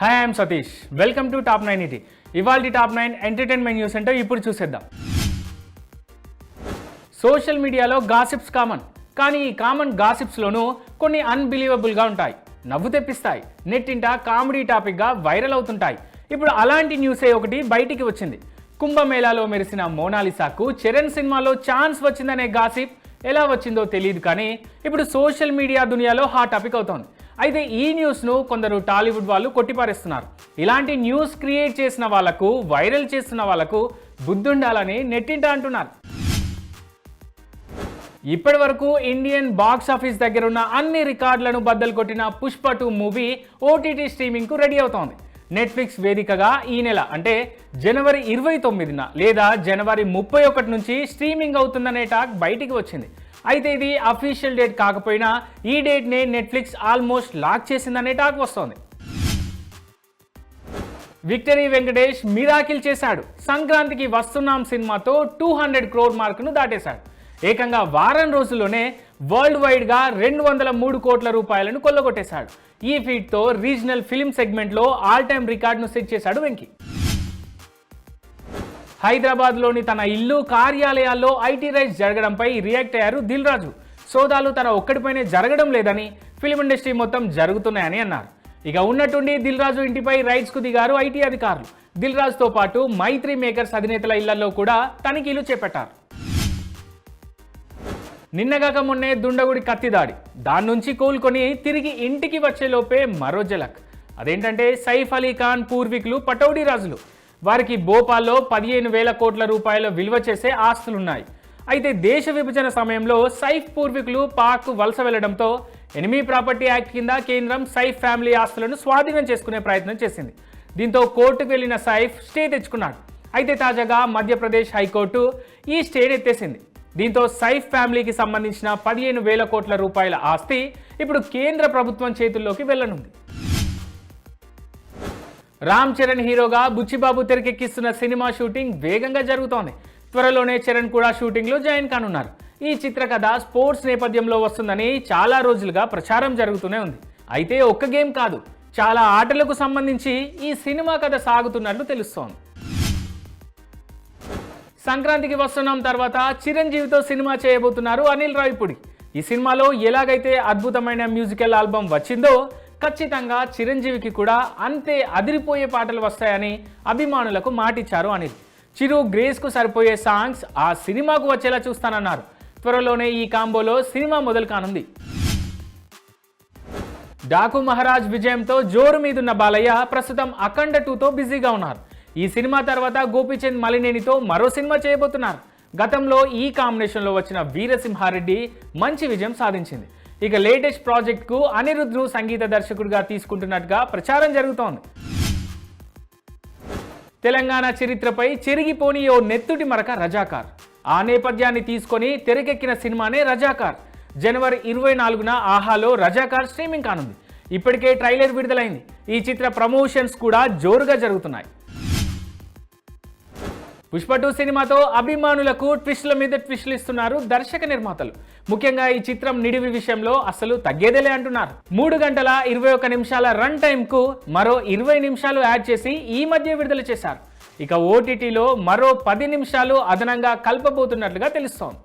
Hi I'm Satish welcome to top nine ET ఇవాళ top nine entertainment news అంటే ఇప్పుడు చూసేద్దాం. సోషల్ మీడియాలో గాసిప్స్ కామన్ కానీ ఈ కామన్ గాసిప్స్లోనూ కొన్ని అన్బిలీవబుల్గా ఉంటాయి. నవ్వు తెప్పిస్తాయి. నెట్టింట కామెడీ టాపిక్గా వైరల్ అవుతుంటాయి. ఇప్పుడు అలాంటి న్యూసే ఒకటి బయటికి వచ్చింది. కుంభమేళాలో మెరిసిన మోనాలిసాకు చరణ్ సినిమాలో ఛాన్స్ వచ్చిందనే గాసిప్ ఎలా వచ్చిందో తెలియదు కానీ ఇప్పుడు సోషల్ మీడియా దునియాలో హాట్ టాపిక్ అవుతోంది. అయితే ఈ న్యూస్ను కొందరు టాలీవుడ్ వాళ్ళు కొట్టిపారేస్తున్నారు. ఇలాంటి న్యూస్ క్రియేట్ చేసిన వాళ్ళకు వైరల్ చేస్తున్న వాళ్ళకు బుద్ధుండాలని నెట్టింట అంటున్నారు. ఇప్పటి వరకు ఇండియన్ బాక్స్ ఆఫీస్ దగ్గర ఉన్న అన్ని రికార్డులను బద్దలు కొట్టిన పుష్ప టూ మూవీ ఓటీటీ స్ట్రీమింగ్కు రెడీ అవుతోంది. నెట్ఫ్లిక్స్ వేదికగా ఈ నెల అంటే జనవరి ఇరవై తొమ్మిదిన లేదా జనవరి ముప్పై ఒకటి నుంచి స్ట్రీమింగ్ అవుతుందనే టాక్ బయటికి వచ్చింది. అయితే ఇది అఫీషియల్ డేట్ కాకపోయినా ఈ డేట్నే నెట్ఫ్లిక్స్ ఆల్మోస్ట్ లాక్ చేసిందనే టాక్ వస్తోంది. విక్టరీ వెంకటేష్ మిరాకిల్ చేశాడు. సంక్రాంతికి వస్తున్నాం సినిమాతో టూ హండ్రెడ్ క్రోర్ మార్కును దాటేశాడు. ఏకంగా వారం రోజుల్లోనే వరల్డ్ వైడ్గా రెండు వందల మూడు కోట్ల రూపాయలను కొల్లగొట్టేశాడు. ఈ ఫీట్తో రీజనల్ ఫిల్మ్ సెగ్మెంట్లో ఆల్ టైమ్ రికార్డును సెట్ చేశాడు వెంకీ. హైదరాబాద్లోని తన ఇల్లు కార్యాలయాల్లో ఐటీ రైట్స్ జరగడంపై రియాక్ట్ అయ్యారు దిల్ రాజు. సోదాలు తన ఒక్కడిపైనే జరగడం లేదని ఫిల్మ్ ఇండస్ట్రీ మొత్తం జరుగుతున్నాయని అన్నారు. ఇక ఉన్నట్టుండి దిల్ రాజు ఇంటిపై రైట్స్కు దిగారు ఐటీ అధికారులు. దిల్ రాజుతో పాటు మైత్రి మేకర్స్ అధినేతల ఇళ్ళలో కూడా తనిఖీలు చేపట్టారు. నిన్నగాక మొన్నే దుండగుడి కత్తి దాడి. దాని నుంచి కోలుకొని తిరిగి ఇంటికి వచ్చేలోపే మరో జలక్ అదేంటంటే సైఫ్ అలీ ఖాన్ పూర్వీకులు పటౌడీ రాజులు. వారికి భోపాల్లో పదిహేను వేల కోట్ల రూపాయల విలువ చేసే ఆస్తులున్నాయి. అయితే దేశ విభజన సమయంలో సైఫ్ పూర్వీకులు పాక్ వలస వెళ్ళడంతో ఎనిమీ ప్రాపర్టీ యాక్ట్ కింద కేంద్రం సైఫ్ ఫ్యామిలీ ఆస్తులను స్వాధీనం చేసుకునే ప్రయత్నం చేసింది. దీంతో కోర్టుకు వెళ్ళిన సైఫ్ స్టే తెచ్చుకున్నాడు. అయితే తాజాగా మధ్యప్రదేశ్ హైకోర్టు ఈ స్టేని ఎత్తేసింది. దీంతో సైఫ్ ఫ్యామిలీకి సంబంధించిన పదిహేను వేల కోట్ల రూపాయల ఆస్తి ఇప్పుడు కేంద్ర ప్రభుత్వం చేతుల్లోకి వెళ్ళనుంది రామ్ చరణ్ హీరోగా బుచ్చిబాబు తెరకెక్కిస్తున్న సినిమా షూటింగ్ వేగంగా జరుగుతోంది. త్వరలోనే చరణ్ కూడా షూటింగ్లో జాయిన్ కానున్నారు. ఈ చిత్రకథ స్పోర్ట్స్ నేపథ్యంలో వస్తుందని చాలా రోజులుగా ప్రచారం జరుగుతూనే ఉంది. అయితే ఒక్క గేమ్ కాదు చాలా ఆటలకు సంబంధించి ఈ సినిమా కథ సాగుతున్నట్లు తెలుస్తోంది. సంక్రాంతికి వస్తున్నాం తర్వాత చిరంజీవితో సినిమా చేయబోతున్నారు అనిల్ రావిపూడి. ఈ సినిమాలో ఎలాగైతే అద్భుతమైన మ్యూజికల్ ఆల్బమ్ వచ్చిందో ఖచ్చితంగా చిరంజీవికి కూడా అంతే అదిరిపోయే పాటలు వస్తాయని అభిమానులకు మాటిచ్చారు అనిల్. చిరు గ్రేస్కు సరిపోయే సాంగ్స్ ఆ సినిమాకు వచ్చేలా చూస్తానన్నారు. త్వరలోనే ఈ కాంబోలో సినిమా మొదలు కానుంది. డాకు మహారాజ్ విజయంతో జోరు మీదున్న బాలయ్య ప్రస్తుతం అఖండ టూతో బిజీగా ఉన్నారు. ఈ సినిమా తర్వాత గోపీచంద్ మలినేనితో మరో సినిమా చేయబోతున్నారు. గతంలో ఈ కాంబినేషన్లో వచ్చిన వీరసింహారెడ్డి మంచి విజయం సాధించింది. ఇక లేటెస్ట్ ప్రాజెక్ట్కు అనిరుద్ధ్ను సంగీత దర్శకుడిగా తీసుకుంటున్నట్టుగా ప్రచారం జరుగుతోంది. తెలంగాణ చరిత్రపై చెరిగిపోని ఓ నెత్తుటి మరక రజాకార్. ఆ నేపథ్యాన్ని తీసుకొని తెరకెక్కిన సినిమానే రజాకార్. జనవరి ఇరవై నాలుగున ఆహాలో రజాకార్ స్ట్రీమింగ్ కానుంది. ఇప్పటికే ట్రైలర్ విడుదలైంది. ఈ చిత్ర ప్రమోషన్స్ కూడా జోరుగా జరుగుతున్నాయి. పుష్ప టూ సినిమాతో అభిమానులకు ట్విస్టుల మీద ట్విస్టులు ఇస్తున్నారు దర్శక నిర్మాతలు. ముఖ్యంగా ఈ చిత్రం నిడివి విషయంలో అసలు తగ్గేదేలే అంటున్నారు. మూడు గంటల ఇరవై ఒక్క నిమిషాల రన్ టైంకు మరో ఇరవై నిమిషాలు యాడ్ చేసి ఈ మధ్య విడుదల చేశారు. ఇక ఓటీటీలో మరో పది నిమిషాలు అదనంగా కలపబోతున్నట్లుగా తెలుస్తోంది.